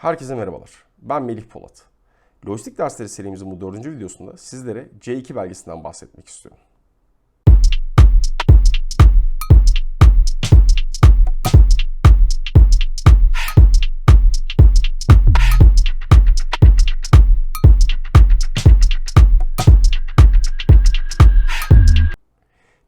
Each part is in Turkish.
Herkese merhabalar. Ben Melih Polat. Lojistik dersleri serimizin bu dördüncü videosunda sizlere C2 belgesinden bahsetmek istiyorum.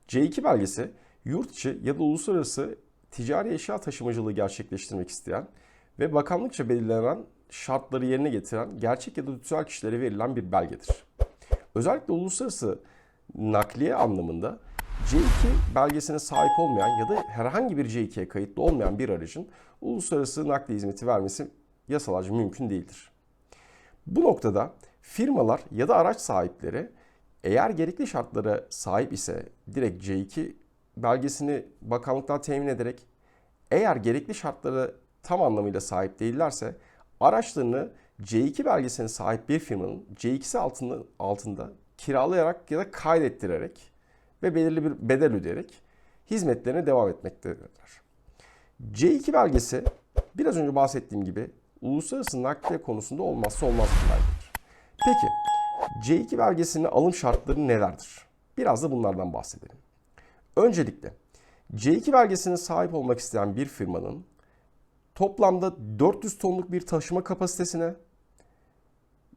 C2 belgesi yurt içi ya da uluslararası ticari eşya taşımacılığı gerçekleştirmek isteyen ve bakanlıkça belirlenen şartları yerine getiren gerçek ya da tüzel kişilere verilen bir belgedir. Özellikle uluslararası nakliye anlamında C2 belgesine sahip olmayan ya da herhangi bir C2'ye kayıtlı olmayan bir aracın uluslararası nakliye hizmeti vermesi yasalarca mümkün değildir. Bu noktada firmalar ya da araç sahipleri eğer gerekli şartlara sahip ise direkt C2 belgesini bakanlıktan temin ederek eğer gerekli şartlara tam anlamıyla sahip değillerse araçlarını C2 belgesine sahip bir firmanın C2'si altında, altında kiralayarak ya da kaydettirerek ve belirli bir bedel ödeyerek hizmetlerine devam etmektedirler. C2 belgesi biraz önce bahsettiğim gibi uluslararası nakliye konusunda olmazsa olmaz bir belgedir. Peki C2 belgesinin alım şartları nelerdir? Biraz da bunlardan bahsedelim. Öncelikle C2 belgesine sahip olmak isteyen bir firmanın toplamda 400 tonluk bir taşıma kapasitesine,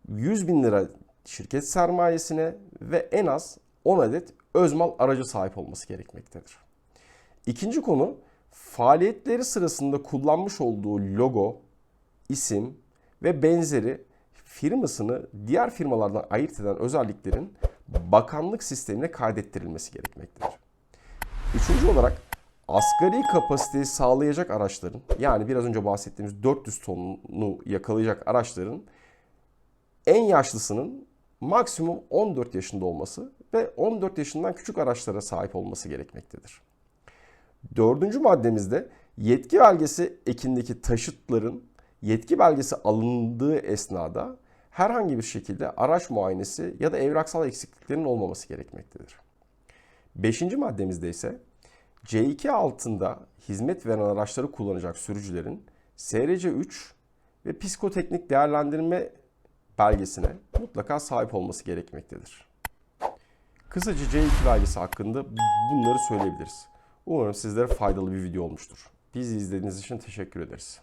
100 bin lira şirket sermayesine ve en az 10 adet özmal aracı sahip olması gerekmektedir. İkinci konu faaliyetleri sırasında kullanmış olduğu logo, isim ve benzeri firmasını diğer firmalardan ayırt eden özelliklerin bakanlık sistemine kaydettirilmesi gerekmektedir. Üçüncü olarak asgari kapasiteyi sağlayacak araçların yani biraz önce bahsettiğimiz 400 tonunu yakalayacak araçların en yaşlısının maksimum 14 yaşında olması ve 14 yaşından küçük araçlara sahip olması gerekmektedir. Dördüncü maddemizde yetki belgesi ekindeki taşıtların yetki belgesi alındığı esnada herhangi bir şekilde araç muayenesi ya da evraksal eksikliklerin olmaması gerekmektedir. Beşinci maddemizde ise C2 altında hizmet veren araçları kullanacak sürücülerin SRC 3 ve psikoteknik değerlendirme belgesine mutlaka sahip olması gerekmektedir. Kısaca C2 belgesi hakkında bunları söyleyebiliriz. Umarım sizlere faydalı bir video olmuştur. Bizi izlediğiniz için teşekkür ederiz.